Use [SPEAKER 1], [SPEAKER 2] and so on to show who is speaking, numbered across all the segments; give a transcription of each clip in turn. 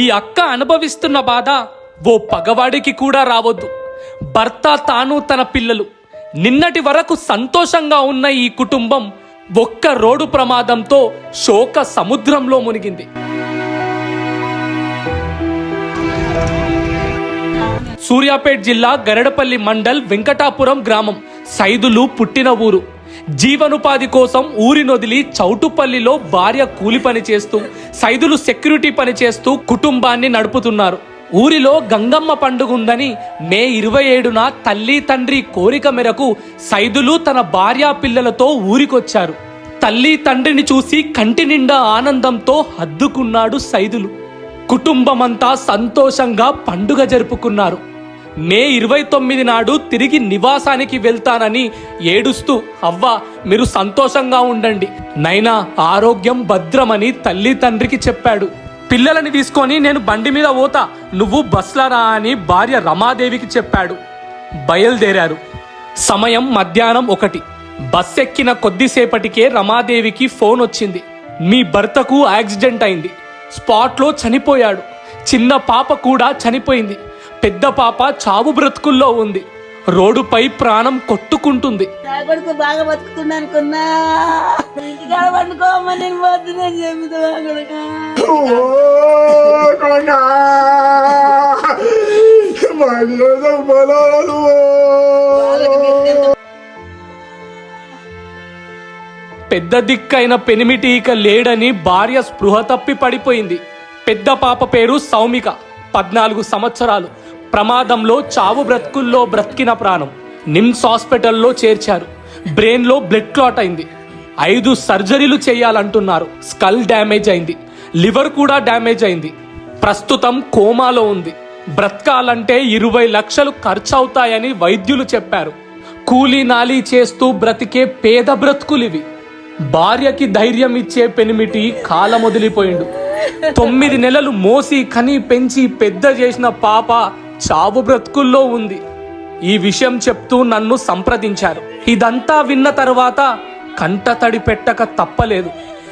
[SPEAKER 1] ఈ అక్క అనుభవిస్తున్న బాధ ఓ పగవాడికి కూడా రావద్దు. భర్త తాను తన పిల్లలు. నిన్నటి వరకు సంతోషంగా ఉన్న ఈ కుటుంబం ఒక్క రోడ్డు ప్రమాదంతో శోక సముద్రంలో మునిగింది. సూర్యాపేట్ జిల్లా గరడపల్లి మండల్ వెంకటాపురం గ్రామం సైదులు పుట్టిన ఊరు. జీవనోపాధి కోసం ఊరినొదిలి చౌటుపల్లిలో భార్య కూలి పని చేస్తూ సైదులు సెక్యూరిటీ పని చేస్తూ కుటుంబాన్ని నడుపుతున్నారు. ఊరిలో గంగమ్మ పండుగ ఉందని మే ఇరవై ఏడున తల్లి తండ్రి కోరిక మేరకు సైదులు తన భార్యా పిల్లలతో ఊరికొచ్చారు. తల్లి తండ్రిని చూసి కంటి నిండా ఆనందంతో హద్దుకున్నాడు సైదులు. కుటుంబమంతా సంతోషంగా పండుగ జరుపుకున్నారు. మే ఇరవై తొమ్మిది నాడు తిరిగి నివాసానికి వెళ్తానని ఏడుస్తూ అవ్వ మీరు సంతోషంగా ఉండండి. నైనా ఆరోగ్యం భద్రమని తల్లి తండ్రికి చెప్పాడు. పిల్లలని తీసుకొని నేను బండి మీద పోతా. నువ్వు బస్లరా రా అని భార్య రమాదేవికి చెప్పాడు. బయలుదేరారు. సమయం మధ్యాహ్నం ఒకటి. బస్ ఎక్కిన కొద్దిసేపటికే రమాదేవికి ఫోన్ వచ్చింది. మీ భర్తకు యాక్సిడెంట్ అయింది. స్పాట్లో చనిపోయాడు. చిన్న పాప కూడా చనిపోయింది. పెద్ద పాప చావు బ్రతుకుల్లో ఉంది. రోడ్డుపై ప్రాణం కొట్టుకుంటుంది.
[SPEAKER 2] కొడుకు బాగా బతుకుతున్నా అనుకున్నా. ఇంటికాడ పండుకోమని నేను పోతున్నాను చెబుతా కొడుక
[SPEAKER 3] కొడకా. మర్యాద బలాలు
[SPEAKER 1] పెద్ద దిక్కైన పెనిమిటి ఇక లేడని భార్య స్పృహ తప్పి పడిపోయింది. పెద్ద పాప పేరు సౌమిక. పద్నాలుగు సంవత్సరాలు. ప్రమాదంలో చావు బ్రతుకుల్లో బ్రతికిన ప్రాణం నిమ్స్ హాస్పిటల్లో చేర్చారు. బ్రెయిన్లో బ్లడ్ క్లాట్ అయింది. ఐదు సర్జరీలు చేయాలంటున్నారు. స్కల్ డ్యామేజ్ అయింది. లివర్ కూడా డ్యామేజ్ అయింది. ప్రస్తుతం కోమాలో ఉంది. బ్రతకాలంటే ఇరవై లక్షలు ఖర్చు అవుతాయని వైద్యులు చెప్పారు. కూలీ నాలీ చేస్తూ బ్రతికే పేద బ్రతుకులివి. భార్యకి ధైర్యం ఇచ్చే పెనిమిటి కాలమొదిలిపోయిండు. తొమ్మిది నెలలు మోసి కని పెంచి పెద్ద చేసిన పాప చావు బ్రతుకుల్లో ఉంది. ఈ విషయం చెప్తూ నన్ను సంప్రదించారు. ఇదంతా విన్న తర్వాత కంటతడి పెట్టక తప్పలేదు.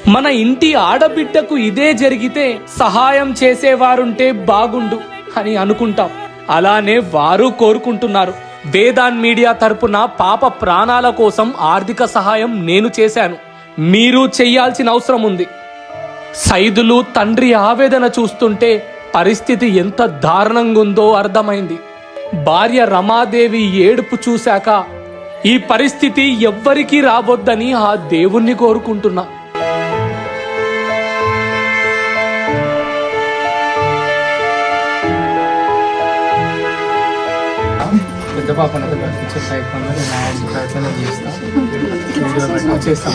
[SPEAKER 1] మన ఇంటి ఆడబిడ్డకు ఇదే జరిగితే సహాయం చేసేవారుంటే బాగుండు అని అనుకుంటాం. అలానే వారు కోరుకుంటున్నారు. వేదాన్ మీడియా తరపున పాప ప్రాణాల కోసం ఆర్థిక సహాయం నేను చేశాను. మీరు చెయ్యాల్సిన అవసరం ఉంది సైదులు తండ్రి ఆవేదన చూస్తుంటే పరిస్థితి ఎంత దారుణంగా ఉందో అర్థమైంది. భార్య రమాదేవి ఏడుపు చూశాక ఈ పరిస్థితి ఎవ్వరికీ రావద్దని ఆ దేవుణ్ణి కోరుకుంటున్నా.
[SPEAKER 4] పెద్ద పాపను ప్రయత్నంలో నేను ప్రయత్నం చేస్తాను వీడియో చేస్తాను చేస్తా.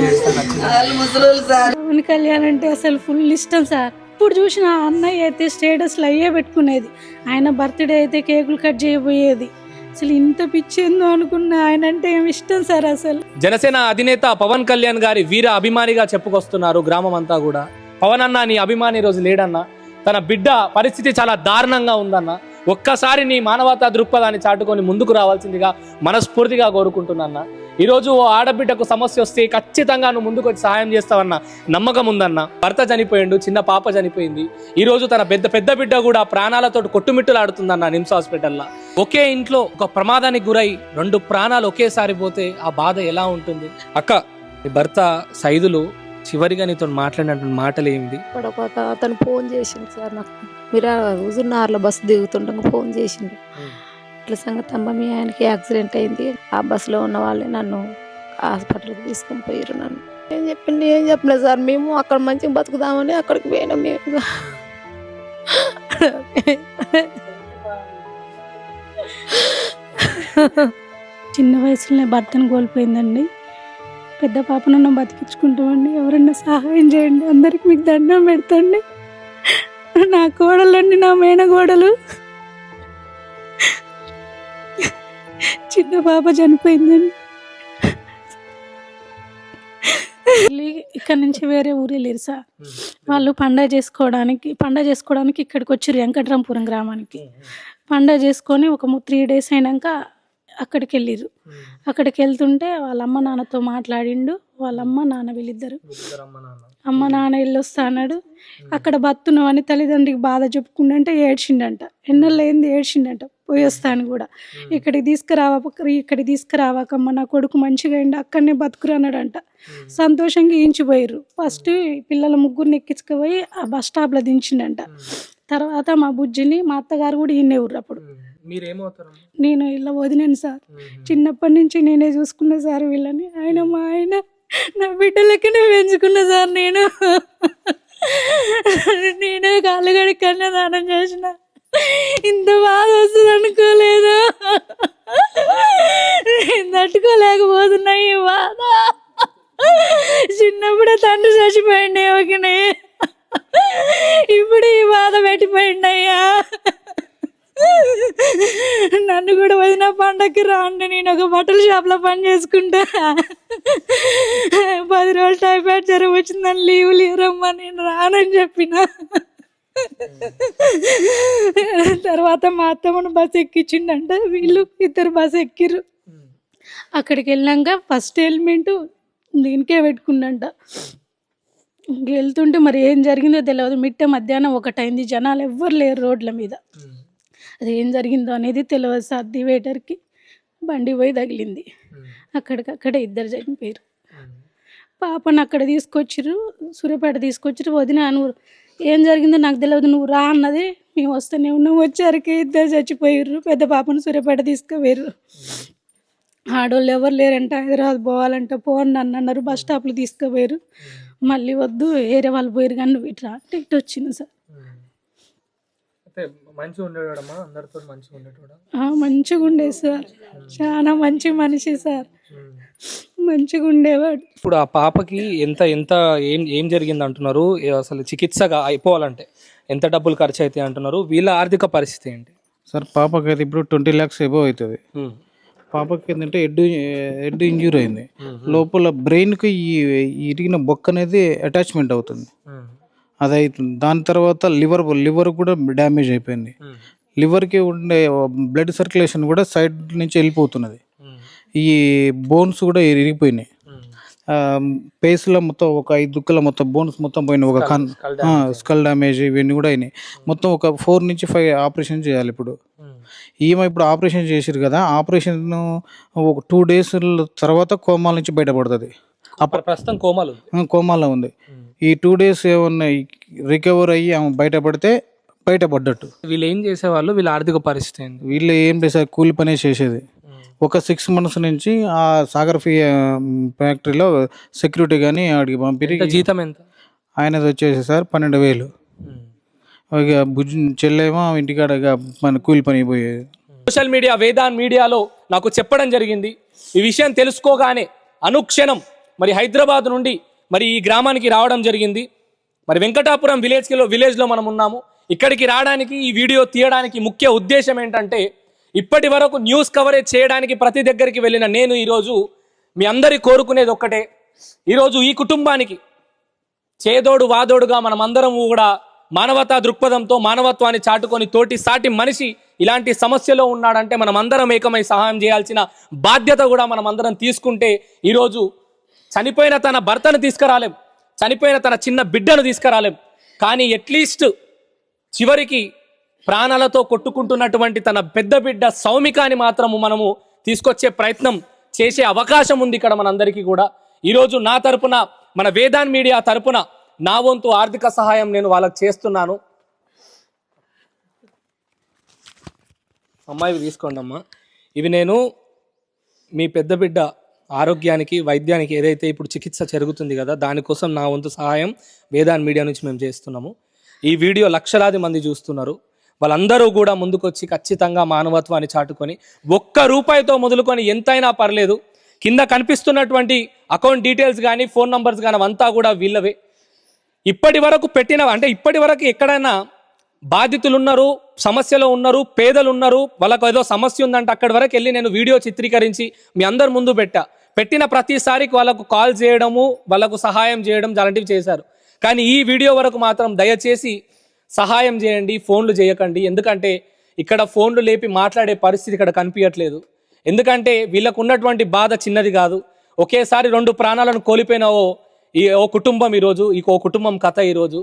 [SPEAKER 4] చేస్తా
[SPEAKER 5] పవన్ కళ్యాణ్ అంటే అసలు ఫుల్ ఇష్టం సార్. ఇప్పుడు చూసిన అన్నయ్య అయితే స్టేటస్లు అయ్యే పెట్టుకునేది. ఆయన బర్త్డే అయితే కేకులు కట్ చేయబోయేది. అసలు ఇంత పిచ్చేందో అనుకున్న ఆయన అంటే ఏమి ఇష్టం సార్ అసలు?
[SPEAKER 1] జనసేన అధినేత పవన్ కళ్యాణ్ గారి వీర అభిమానిగా చెప్పుకొస్తున్నారు గ్రామం అంతా కూడా. పవన్ అన్న నీ అభిమాని రోజు లేడన్న. తన బిడ్డ పరిస్థితి చాలా దారుణంగా ఉందన్న. ఒక్కసారి నీ మానవతా దృక్పథాన్ని చాటుకొని ముందుకు రావాల్సిందిగా మనస్ఫూర్తిగా కోరుకుంటున్నా ఈరోజు ఓ ఆడబిడ్డకు సమస్య వస్తే ఖచ్చితంగా నువ్వు ముందుకు వచ్చి సహాయం చేస్తావన్న నమ్మకం ఉందన్న. భర్త చనిపోయిండు చిన్న పాప చనిపోయింది. ఈ రోజు తన పెద్ద పెద్ద బిడ్డ కూడా ప్రాణాలతో కొట్టుమిట్టులాడుతుందన్న నిమ్స్ హాస్పిటల్లో. ఒకే ఇంట్లో ఒక ప్రమాదానికి గురై రెండు ప్రాణాలు ఒకేసారి పోతే ఆ బాధ ఎలా ఉంటుంది? అక్క నీ భర్త సైదులు చివరిగా నీతో మాట్లాడినటువంటి మాటలు
[SPEAKER 6] అత- అతను ఫోన్ చేసిండు సార్ నాకు. మీరు హుజుర్నగర్లో బస్సు దిగుతుండగా ఫోన్ చేసిండు. ఇట్లా సంగతి అమ్మ మీ ఆయనకి యాక్సిడెంట్ అయింది. ఆ బస్సులో ఉన్న వాళ్ళే నన్ను హాస్పిటల్కి తీసుకొని పోయారు నన్ను. ఏం చెప్పింది? ఏం చెప్పలేదు సార్. మేము అక్కడ మంచిగా బతుకుదామని అక్కడికి పోయినాం మేము.
[SPEAKER 5] చిన్న వయసులోనే భర్తను కోల్పోయిందండి. పెద్ద పాపనన్న బతికించుకుంటామండి. ఎవరన్నా సహాయం చేయండి. అందరికి మీకు దండం పెడతండి. నా కోడలండి నా మేనగోడలు. చిన్న పాప చనిపోయిందని ఇక్కడ నుంచి వేరే ఊరు వెళ్ళారు సార్. వాళ్ళు పండగ చేసుకోవడానికి పండగ చేసుకోవడానికి ఇక్కడికి వచ్చారు వెంకటరాంపురం గ్రామానికి. పండగ చేసుకొని ఒక త్రీ డేస్ అయినాక అక్కడికి వెళ్ళిర్రు అక్కడికి వెళ్తుంటే వాళ్ళ అమ్మ నాన్నతో మాట్లాడిండు. వాళ్ళ అమ్మ నాన్న వీళ్ళిద్దరు. అమ్మ నాన్న వెళ్ళొస్తా అన్నాడు. అక్కడ బతున్నామని తల్లిదండ్రికి బాధ చెప్పుకుండంటే ఏడ్చిండంట. ఎన్నెళ్ళు ఏంది ఏడ్చిండంట. పోయి వస్తాను కూడా ఇక్కడికి తీసుకురావా ఇక్కడికి తీసుకురావాకమ్మ నా కొడుకు మంచిగా అయిండు అక్కడనే బతుకురు అన్నాడంట. సంతోషంగా ఈంచిపోయారు ఫస్ట్ పిల్లల ముగ్గురిని ఎక్కించుకుపోయి ఆ బస్ స్టాప్లో దించిండంట. తర్వాత మా బుజ్జిని మా అత్తగారు కూడా ఈయనే ఊర్రు అప్పుడు. నేను ఇలా వదిలేను సార్. చిన్నప్పటి నుంచి నేనే చూసుకున్నా సార్ వీళ్ళని. ఆయన మా ఆయన నా బిడ్డలకి పెంచుకున్నా సార్ నేను. నేను కాలుగడి కన్నా దానం చేసిన. ఇంత బాధ వస్తుంది అనుకోలేదు? నేను ఈ బాధ. చిన్నప్పుడే తండ్రి చచ్చిపోయింది ఒకనే ఇప్పుడు ఈ బాధ పెట్టిపోయిండయ్యా నన్ను కూడా వదిన పండక్కి రాండి నేను ఒక బట్టల షాప్లో పని చేసుకుంటా. పది రోజులు టైఫాయిడ్ జ్వరం వచ్చిందని లీవ్ లేరమ్మా నేను రానని చెప్పిన. తర్వాత మా అత్తమ్మను బస్ ఎక్కించిండంట. వీళ్ళు ఇద్దరు బస్ ఎక్కిర్రు. అక్కడికి వెళ్ళాక ఫస్ట్ హెల్మెట్ దీనికే పెట్టుకుండంట ఇంక వెళ్తుంటే మరి ఏం జరిగిందో తెలియదు మిట్ట మధ్యాహ్నం ఒకటైంది. జనాలు ఎవ్వరు లేరు రోడ్ల మీద. అది ఏం జరిగిందో అనేది తెలియదు సార్ డివైడర్కి బండి పోయి తగిలింది. అక్కడికక్కడే ఇద్దరు చనిపోయారు. పాపను అక్కడ తీసుకొచ్చిర్రు. సూర్యాపేట తీసుకొచ్చిర్రు. వదిన నువ్వు ఏం జరిగిందో నాకు తెలియదు నువ్వు రా అన్నది. మేము వస్తూనే ఉన్నాం. వచ్చారికి ఇద్దరు చచ్చిపోయారు పెద్ద పాపను సూర్యపేట తీసుకుపోయారు ఆడవాళ్ళు ఎవరు లేరంట. హైదరాబాద్ పోవాలంటే. పోండి అని అన్నారు. బస్ స్టాప్లో తీసుకుపోయారు మళ్ళీ వద్దు. వేరే వాళ్ళు పోయారు కానీ నువ్వు ఇట్లా టికెట్ వచ్చింది సార్.
[SPEAKER 1] మంచిగా ఉండేవాడమ్మా? అందరితో మంచిగా ఉండేటోడా?
[SPEAKER 5] మంచిగా ఉండేది సార్. చాలా మంచి మనిషి సార్. మంచిగా ఉండేవాడు.
[SPEAKER 1] ఇప్పుడు ఆ పాపకి ఎంత ఎంత ఏం ఏం జరిగింది అంటున్నారు? అసలు చికిత్సగా అయిపోవాలంటే ఎంత డబ్బులు ఖర్చు అవుతాయి అంటున్నారు? వీళ్ళ ఆర్థిక పరిస్థితి ఏంటి?
[SPEAKER 7] సార్ పాపకి అయితే ఇప్పుడు ట్వంటీ ల్యాక్స్ ఎబో అవుతుంది. పాపకి ఏంటంటే హెడ్ హెడ్ ఇంజ్యూర్ అయింది. లోపల బ్రెయిన్కి ఈ ఇరిగిన బొక్క అనేది అటాచ్మెంట్ అవుతుంది. అది అవుతుంది దాని తర్వాత లివర్ లివర్ కూడా డ్యామేజ్ అయిపోయింది. లివర్కి ఉండే బ్లడ్ సర్క్యులేషన్ కూడా సైడ్ నుంచి వెళ్ళిపోతున్నది. ఈ బోన్స్ కూడా ఇరిగిపోయినాయి. పేస్లో మొత్తం ఒక ఐదు దుక్కల మొత్తం బోన్స్ మొత్తం పోయినాయి. ఒక కన్ స్కల్ డ్యామేజ్. ఇవన్నీ కూడా అయినాయి. మొత్తం ఒక ఫోర్ నుంచి ఫైవ్ ఆపరేషన్ చేయాలి ఇప్పుడు. ఈమె ఇప్పుడు ఆపరేషన్ చేసిరు కదా ఆపరేషన్ ఒక టూ డేస్ తర్వాత కోమాల నుంచి బయటపడుతుంది.
[SPEAKER 1] అప్పుడు ప్రస్తుతం కోమాలు
[SPEAKER 7] కోమాలో ఉంది. ఈ టూ డేస్ ఏమన్నా రికవర్ అయ్యి ఆమె బయటపడితే బయటపడ్డట్టు.
[SPEAKER 1] వీళ్ళు ఏం చేసేవాళ్ళు? వీళ్ళ ఆర్థిక పరిస్థితి
[SPEAKER 7] వీళ్ళు ఏం చేశారు కూలి పనే చేసేది. ఒక సిక్స్ మంత్స్ నుంచి ఆ సాగర్ ఫీ ఫ్యాక్టరీలో సెక్యూరిటీ కానీ ఆడికి
[SPEAKER 1] ఎంత జీతం ఎంత?
[SPEAKER 7] ఆయనది వచ్చేసి సార్ పన్నెండు వేలు. ఇక బుజ్జి చెల్లేమో ఇంటికాడ ఇక మన కూలి పని పోయేది.
[SPEAKER 1] సోషల్ మీడియా వేదాన్ మీడియాలో నాకు చెప్పడం జరిగింది. ఈ విషయం తెలుసుకోగానే అనుక్షణం మరి హైదరాబాద్ నుండి మరి ఈ గ్రామానికి రావడం జరిగింది. మరి వెంకటాపురం విలేజ్కి విలేజ్లో మనం ఉన్నాము. ఇక్కడికి రావడానికి ఈ వీడియో తీయడానికి ముఖ్య ఉద్దేశం ఏంటంటే ఇప్పటి వరకు న్యూస్ కవరేజ్ చేయడానికి ప్రతి దగ్గరికి వెళ్ళిన నేను ఈరోజు మీ అందరి కోరుకునేది ఒక్కటే. ఈరోజు ఈ కుటుంబానికి చేదోడు వాదోడుగా మనం అందరం కూడా మానవతా దృక్పథంతో మానవత్వాన్ని చాటుకొని తోటి సాటి మనిషి ఇలాంటి సమస్యలో ఉన్నాడంటే మనం అందరం ఏకమై సహాయం చేయాల్సిన బాధ్యత కూడా మనం అందరం తీసుకుంటే ఈరోజు చనిపోయిన తన భర్తను తీసుకురాలేం. చనిపోయిన తన చిన్న బిడ్డను తీసుకురాలేం. కానీ అట్లీస్ట్ చివరికి ప్రాణాలతో కొట్టుకుంటున్నటువంటి తన పెద్ద బిడ్డ సౌమికాని మాత్రము మనము తీసుకొచ్చే ప్రయత్నం చేసే అవకాశం ఉంది ఇక్కడ మనందరికీ కూడా. ఈరోజు నా తరపున మన వేదాన్ మీడియా తరపున నా వంతు ఆర్థిక సహాయం నేను వాళ్ళకి చేస్తున్నాను. అమ్మాయి తీసుకోండి అమ్మా ఇవి నేను మీ పెద్ద బిడ్డ ఆరోగ్యానికి వైద్యానికి ఏదైతే ఇప్పుడు చికిత్స జరుగుతుంది కదా దానికోసం నా వంతు సహాయం వేదాన్ మీడియా నుంచి మేము చేస్తున్నాము. ఈ వీడియో లక్షలాది మంది చూస్తున్నారు. వాళ్ళందరూ కూడా ముందుకొచ్చి ఖచ్చితంగా మానవత్వాన్ని చాటుకొని ఒక్క రూపాయితో మొదలుకొని ఎంతైనా పర్లేదు. కింద కనిపిస్తున్నటువంటి అకౌంట్ డీటెయిల్స్ కానీ ఫోన్ నంబర్స్ కానీ అవంతా కూడా వీళ్ళవే. ఇప్పటి వరకు పెట్టిన అంటే ఇప్పటి వరకు ఎక్కడైనా బాధితులు ఉన్నారు సమస్యలో ఉన్నారు పేదలు ఉన్నారు వాళ్ళకు ఏదో సమస్య ఉందంటే అక్కడి వరకు వెళ్ళి నేను వీడియో చిత్రీకరించి మీ అందరి ముందు పెట్టా. పెట్టిన ప్రతిసారి వాళ్ళకు కాల్ చేయడము వాళ్ళకు సహాయం చేయడం అలాంటివి చేశారు. కానీ ఈ వీడియో వరకు మాత్రం దయచేసి సహాయం చేయండి ఫోన్లు చేయకండి. ఎందుకంటే ఇక్కడ ఫోన్లు లేపి మాట్లాడే పరిస్థితి ఇక్కడ కనిపించట్లేదు. ఎందుకంటే వీళ్ళకు ఉన్నటువంటి బాధ చిన్నది కాదు. ఒకేసారి రెండు ప్రాణాలను కోల్పోయిన ఓ ఈ ఓ కుటుంబం ఈరోజు ఈ ఓ కుటుంబం కథ ఈరోజు.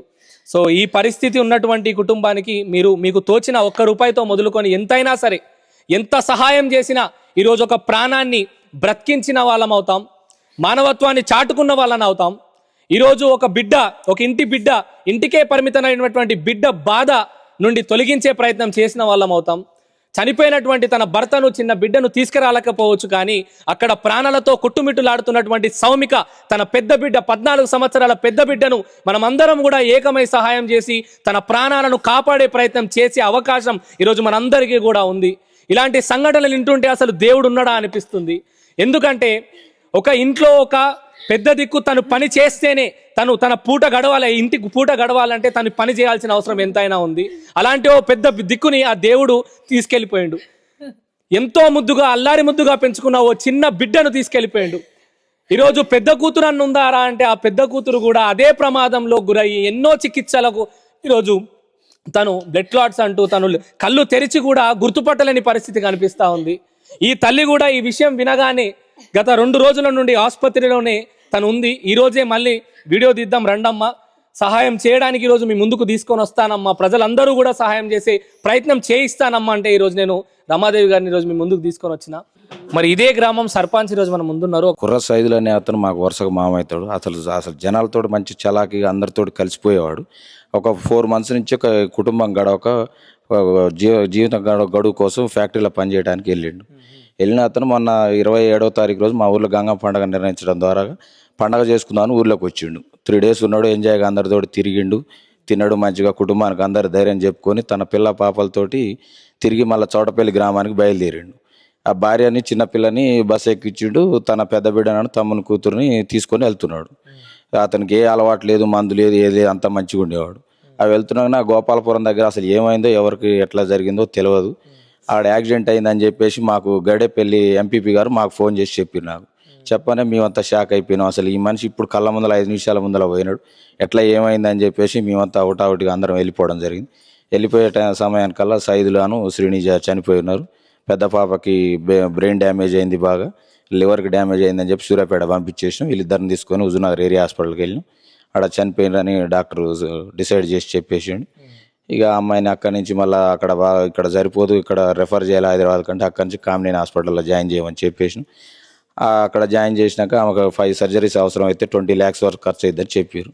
[SPEAKER 1] సో ఈ పరిస్థితి ఉన్నటువంటి కుటుంబానికి మీరు మీకు తోచిన ఒక్క రూపాయితో మొదలుకొని ఎంతైనా సరే ఎంత సహాయం చేసినా ఈరోజు ఒక ప్రాణాన్ని బ్రతికించిన వాళ్ళం అవుతాం మానవత్వాన్ని చాటుకున్న వాళ్ళని అవుతాం. ఈరోజు ఒక బిడ్డ ఒక ఇంటి బిడ్డ ఇంటికే పరిమితమైనటువంటి బిడ్డ బాధ నుండి తొలగించే ప్రయత్నం చేసిన వాళ్ళం అవుతాం. చనిపోయినటువంటి తన భర్తను చిన్న బిడ్డను తీసుకురాలేకపోవచ్చు కానీ అక్కడ ప్రాణాలతో కుట్టుమిట్టులాడుతున్నటువంటి సౌమిక తన పెద్ద బిడ్డ పద్నాలుగు సంవత్సరాల పెద్ద బిడ్డను మనమందరం కూడా ఏకమై సహాయం చేసి తన ప్రాణాలను కాపాడే ప్రయత్నం చేసే అవకాశం ఈరోజు మనందరికీ కూడా ఉంది. ఇలాంటి సంఘటనలు వింటుంటే అసలు దేవుడు ఉన్నాడా అనిపిస్తుంది. ఎందుకంటే ఒక ఇంట్లో ఒక పెద్ద దిక్కు తను పని చేస్తేనే తను తన పూట గడవాలి ఇంటికి పూట గడవాలంటే తను పని చేయాల్సిన అవసరం ఎంతైనా ఉంది. అలాంటి ఓ పెద్ద దిక్కుని ఆ దేవుడు తీసుకెళ్ళిపోయాడు. ఎంతో ముద్దుగా అల్లారి ముద్దుగా పెంచుకున్న ఓ చిన్న బిడ్డను తీసుకెళ్ళిపోయాడు. ఈరోజు పెద్ద కూతురు అన్న ఉందారా అంటే ఆ పెద్ద కూతురు కూడా అదే ప్రమాదంలో గురయ్యి ఎన్నో చికిత్సలకు ఈరోజు తను బ్లడ్ క్లాట్స్ అంటూ తను కళ్ళు తెరిచి కూడా గుర్తుపట్టలేని పరిస్థితి కనిపిస్తూ ఉంది. ఈ తల్లి కూడా ఈ విషయం వినగానే గత రెండు రోజుల నుండి ఆసుపత్రిలోనే తను ఉంది. ఈ రోజే మళ్ళీ వీడియో తీద్దాం రండమ్మా. సహాయం చేయడానికి ఈరోజు మీ ముందుకు తీసుకొని వస్తానమ్మా. ప్రజలందరూ కూడా సహాయం చేసే ప్రయత్నం చేయిస్తానమ్మా అంటే ఈరోజు నేను రమాదేవి గారిని ఈరోజు మీ ముందుకు తీసుకొని వచ్చిన. మరి ఇదే గ్రామం సర్పంచ్ ఈరోజు మనం ముందున్నారు.
[SPEAKER 8] కుర్ర సైదులు అనే అతను మాకు వరుసగా మామవుతాడు అసలు అసలు జనాలతో మంచి చలాకీగా అందరితో కలిసిపోయేవాడు. ఒక ఫోర్ మంత్స్ నుంచి ఒక కుటుంబం గడవక ఒక జీవ జీవితం గడవ గడువు కోసం ఫ్యాక్టరీలో పనిచేయడానికి వెళ్ళిండు. వెళ్ళిన అతను మొన్న ఇరవై ఏడవ తారీఖు రోజు మా ఊర్లో గంగా పండుగ నిర్ణయించడం ద్వారా పండగ చేసుకుందామని ఊర్లోకి వచ్చిండు. త్రీ డేస్ ఉన్నాడు ఎంజాయ్గా అందరితో తిరిగిండు. తిన్నాడు మంచిగా కుటుంబానికి అందరు ధైర్యం చెప్పుకొని తన పిల్ల పాపలతోటి తిరిగి మళ్ళీ చోటపల్లి గ్రామానికి బయలుదేరిండు. ఆ భార్యని చిన్నపిల్లని బస్ ఎక్కించిండు. తన పెద్ద బిడ్డనను తమ్ముని కూతురుని తీసుకొని వెళ్తున్నాడు. అతనికి ఏ అలవాటు లేదు మందు లేదు ఏది అంత మంచిగా ఉండేవాడు. అవి వెళ్తున్నాక నా గోపాలపురం దగ్గర అసలు ఏమైందో ఎవరికి ఎట్లా జరిగిందో తెలియదు ఆడ యాక్సిడెంట్ అయిందని చెప్పేసి మాకు గడేపల్లి ఎంపీపీ గారు మాకు ఫోన్ చేసి చెప్పారు నాకు. చెప్పనే మేమంతా షాక్ అయిపోయినాం. అసలు ఈ మనిషి ఇప్పుడు కళ్ళ ముందల ఐదు నిమిషాల ముందర పోయినాడు. ఎట్లా ఏమైందని చెప్పేసి మేమంతా ఒకటావుటిగా అందరం వెళ్ళిపోవడం జరిగింది. వెళ్ళిపోయే టైం సమయానికల్లా సైదులాను శ్రీనిజ చనిపోయి ఉన్నారు. పెద్ద పాపకి బ్రెయిన్ డ్యామేజ్ అయింది బాగా. లివర్కి డ్యామేజ్ అయిందని చెప్పి సూర్యాపేట పంపించేసినాం. వీళ్ళిద్దరిని తీసుకొని హుజూర్నగర్ ఏరియా హాస్పిటల్కి వెళ్ళినాం. ఆడ చనిపోయినని డాక్టర్ డిసైడ్ చేసి చెప్పేసిండు. ఇక అమ్మాయిని అక్కడి నుంచి మళ్ళీ అక్కడ ఇక్కడ సరిపోదు ఇక్కడ రెఫర్ చేయాలి హైదరాబాద్ కంటే అక్కడి నుంచి కామినేని హాస్పిటల్లో జాయిన్ చేయమని చెప్పేసి అక్కడ జాయిన్ చేసినాక ఆమెకు ఫైవ్ సర్జరీస్ అవసరం అయితే ట్వంటీ ల్యాక్స్ వరకు ఖర్చు అయిద్దని చెప్పారు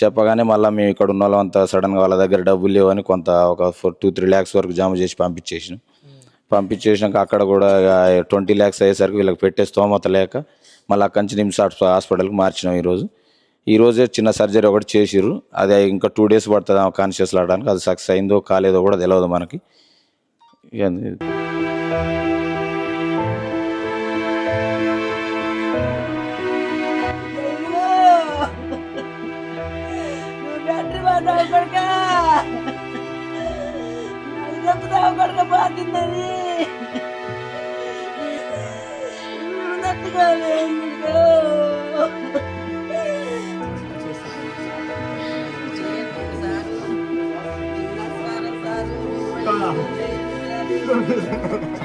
[SPEAKER 8] చెప్పగానే మళ్ళీ మేము ఇక్కడ ఉన్న వాళ్ళంతా సడన్గా వాళ్ళ దగ్గర డబ్బులు లేవని కొంత ఒక ఫోర్ టూ త్రీ ల్యాక్స్ వరకు జమ చేసి పంపించేసినాం. పంపించేసినాక అక్కడ కూడా ట్వంటీ ల్యాక్స్ అయ్యేసరికి వీళ్ళకి పెట్టే స్తోమత లేక మళ్ళీ అక్కడి నుంచి నిమ్స్ హాస్ప- హాస్పిటల్కి మార్చినాం ఈరోజు. ఈరోజే చిన్న సర్జరీ ఒకటి చేసిర్రు. అది ఇంకా టూ డేస్ పడుతుంది ఆమె కాన్షియస్ రావడానికి అది సక్సెస్ అయిందో కాలేదో కూడా తెలియదు మనకి. ఇక అది-
[SPEAKER 2] నువ్వు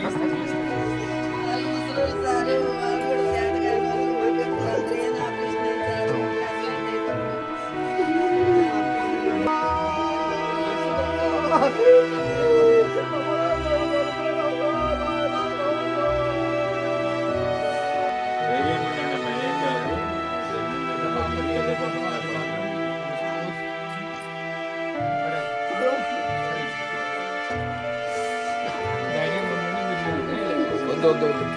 [SPEAKER 1] todo.